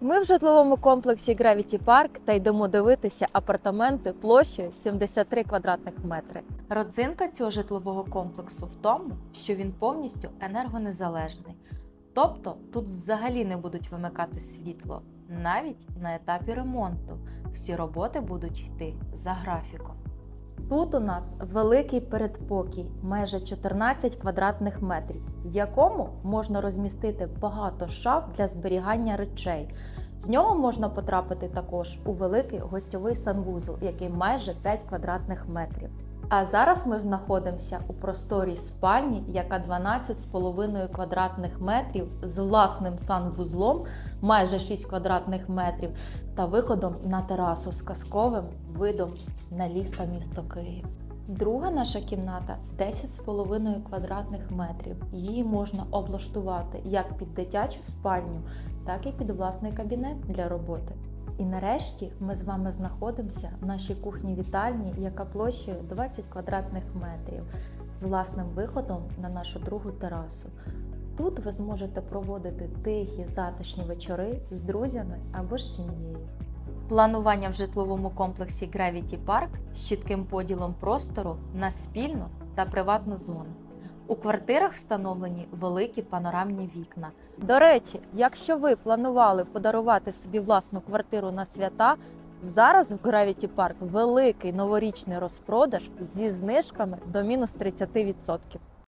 Ми в житловому комплексі Gravity Park та йдемо дивитися апартаменти площею 73 квадратних метри. Родзинка цього житлового комплексу в тому, що він повністю енергонезалежний. Тобто тут взагалі не будуть вимикати світло, навіть на етапі ремонту. Всі роботи будуть йти за графіком. Тут у нас великий передпокій, майже 14 квадратних метрів, в якому можна розмістити багато шаф для зберігання речей. З нього можна потрапити також у великий гостьовий санвузол, який майже 5 квадратних метрів. А зараз ми знаходимося у просторій спальні, яка 12,5 квадратних метрів з власним санвузлом, майже 6 квадратних метрів, та виходом на терасу з казковим видом на ліс та місто Київ. Друга наша кімната 10,5 квадратних метрів. Її можна облаштувати як під дитячу спальню, так і під власний кабінет для роботи. І нарешті ми з вами знаходимося в нашій кухні-вітальні, яка площею 20 квадратних метрів з власним виходом на нашу другу терасу. Тут ви зможете проводити тихі затишні вечори з друзями або ж сім'єю. Планування в житловому комплексі Gravity Park з чітким поділом простору на спільну та приватну зону. У квартирах встановлені великі панорамні вікна. До речі, якщо ви планували подарувати собі власну квартиру на свята, зараз в Gravity Park великий новорічний розпродаж зі знижками до мінус 30%.